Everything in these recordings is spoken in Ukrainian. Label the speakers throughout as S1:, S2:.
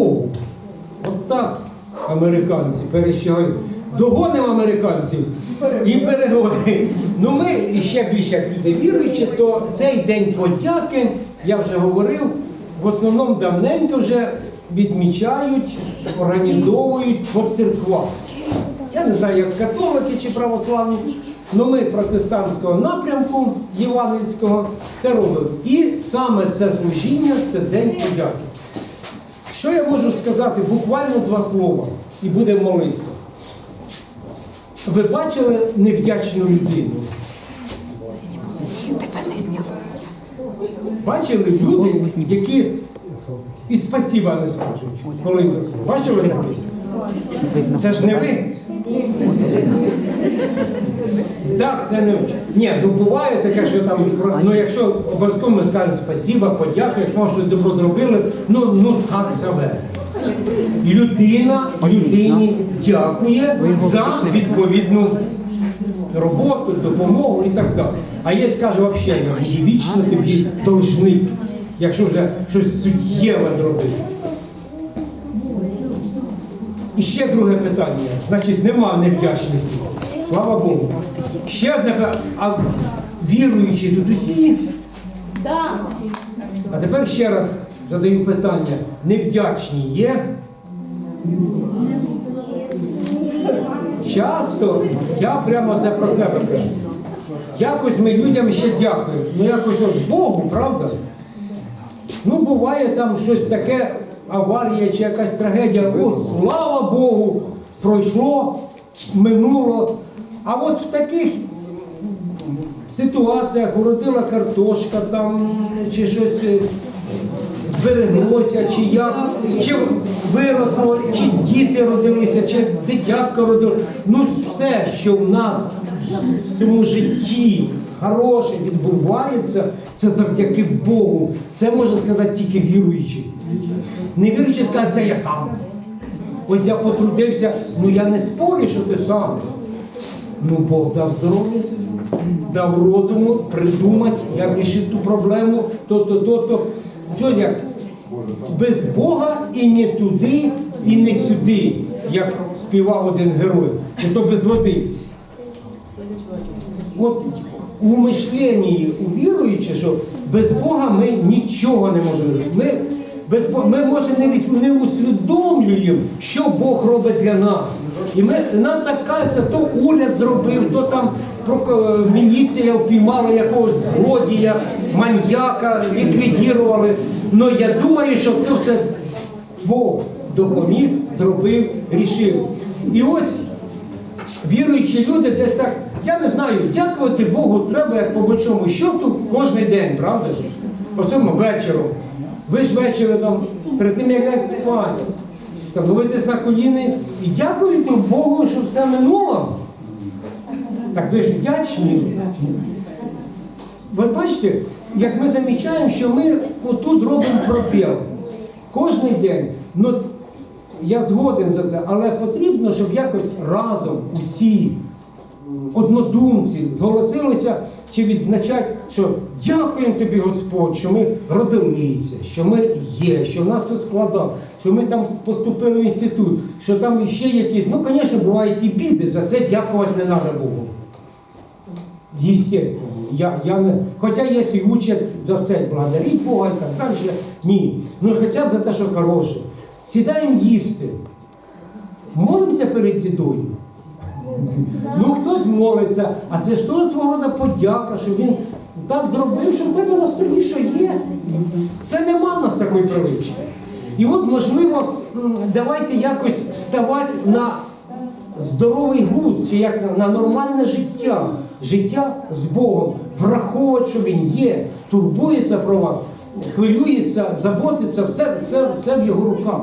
S1: Богу. От так американці перещагають. Догонимо американців і переговоримо. Ну ми і ще більше як люди віруючі, то цей день подяки, я вже говорив, в основному давненько вже відмічають, організовують по церквах. Я не знаю, як католики чи православні, але ми протестантського напрямку Євангельського це робимо. І саме це служіння це День подяки. Що я можу сказати? Буквально два слова і будемо молитися. Ви бачили невдячну людину? Бачили люди, які і спасіба не скажуть. Коли бачили таке? Це ж не ви. Так, це не ні, ну буває таке, що там ну якщо обов'язково ми скажемо спасіба, подяка, як може добро зробили, ну ну так себе. Людина людині дякує за відповідну роботу, допомогу і так далі. А є, скаже, взагалі, вічно тобі должник, якщо вже щось суттєве зробити. І ще друге питання. Значить, нема невдячних. Слава Богу. Ще одне. А віруючі тут усі?
S2: Да.
S1: А тепер ще раз задаю питання. Невдячні є? Часто я прямо це про себе кажу. Якось ми людям ще дякуємо. Ну якось от Богу, правда? Ну, буває там щось таке, аварія чи якась трагедія. О, слава Богу, пройшло, минуло. А от в таких ситуаціях уродила картошка там, чи щось е, збереглося, чи як, чи виросло, чи діти родилися, чи дитятко родило. Ну все, що в нас в цьому житті хороше відбувається, це завдяки Богу. Це може сказати тільки віруючий. Не віруючий сказати, це я сам. Ось я потрудився, ну я не спорю, що ти сам. Ну Бог дав здоров'я, дав розуму придумати, як рішити ту проблему, то-то, то-то. Все як без Бога і не туди, і не сюди, як співав один герой, чи то без води. От у мишленні у віруючи, що без Бога ми нічого не можемо. Ми, ми може не, не усвідомлюємо, що Бог робить для нас. І ми, нам так кажеться, то уряд зробив, то там міліція впіймала якогось злодія, маньяка, ліквідірували. Ну я думаю, що це все Бог допоміг, зробив, рішив. І ось віруючі люди десь так, я не знаю, дякувати Богу треба як по большому счету кожен день, правда ж? По цьому вечором. Ви ж ввечері там, перед тим як лягти спати, становитесь на коліни і дякуєте Богу, що все минуло. Так ви ж вдячні. Ви бачите, як ми замічаємо, що ми отут робимо пропіл. Кожний день. Ну, я згоден за це, але потрібно, щоб якось разом усі однодумці зголосилися чи відзначати, що дякуємо тобі, Господь, що ми родилися, що ми є, що в нас тут складав, що ми там поступили в інститут, що там ще якісь. Ну, звісно, бувають і біди, за це дякувати не треба Богу. Естественно. Я, я не, хоча є і учать за все благодарить Бога і так далі. Ні. Ну хоча б за те, що хороше. Сідаємо їсти. Молимося перед дідою. Ну хтось молиться, а це ж теж свого роду подяка, що він так зробив, що в тебе на столі що є. Це нема в нас такої привички. І от, можливо, давайте якось ставати на здоровий глузд, чи як на нормальне життя, життя з Богом, враховувати, що Він є, турбується про вас, хвилюється, заботиться, все, все, все в його руках.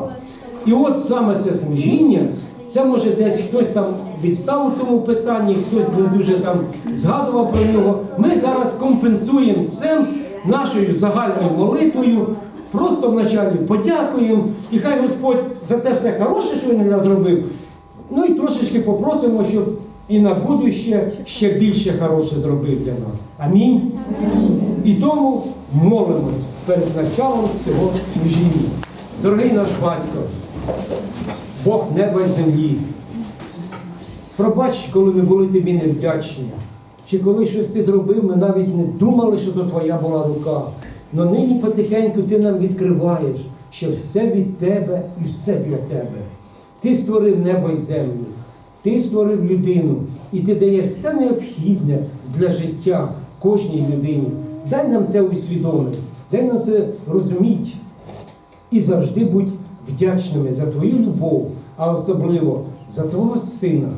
S1: І от саме це служіння, це може десь хтось там відстав у цьому питанні, хтось не дуже там згадував про нього. Ми зараз компенсуємо це нашою загальною молитвою. Просто вначалі подякуємо, і хай Господь за те все хороше, що він нас зробив. Ну і трошечки попросимо, щоб і на будуще ще більше хороше зробив для нас. Амінь. І тому молимось перед началом цього служіння. Дорогий наш батько, Бог неба й землі. Пробач, коли ми були тобі невдячні. Чи коли щось ти зробив, ми навіть не думали, що то твоя була рука. Но нині потихеньку ти нам відкриваєш, що все від тебе і все для тебе. Ти створив небо й землю, ти створив людину, і ти даєш все необхідне для життя кожній людині. Дай нам це усвідомити, дай нам це розуміти. І завжди будь вдячними за твою любов, а особливо за твого сина,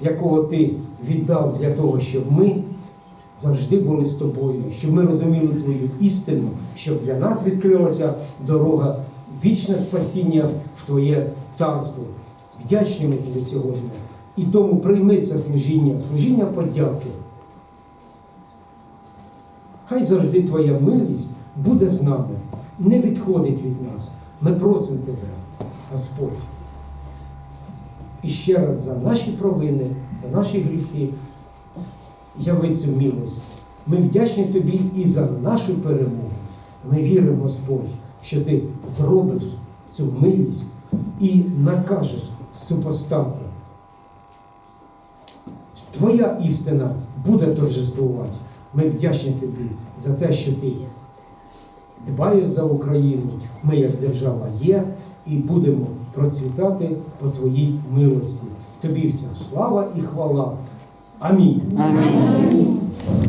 S1: якого ти віддав для того, щоб ми завжди були з тобою, щоб ми розуміли твою істину, щоб для нас відкрилася дорога вічне спасіння в Твоє царство. Вдячні ми тобі сьогодні. І тому прийми це служіння, служіння подяки. Хай завжди Твоя милість буде з нами, не відходить від нас. Ми просимо Тебе, Господь. І ще раз за наші провини, за наші гріхи, яви цю милость. Ми вдячні Тобі і за нашу перемогу. Ми віримо, Господь, що Ти зробиш цю милість і накажеш супостата. Твоя істина буде торжествувати. Ми вдячні тобі за те, що ти дбаєш за Україну. Ми як держава є і будемо процвітати по твоїй милості. Тобі вся слава і хвала. Амінь.
S2: Амінь.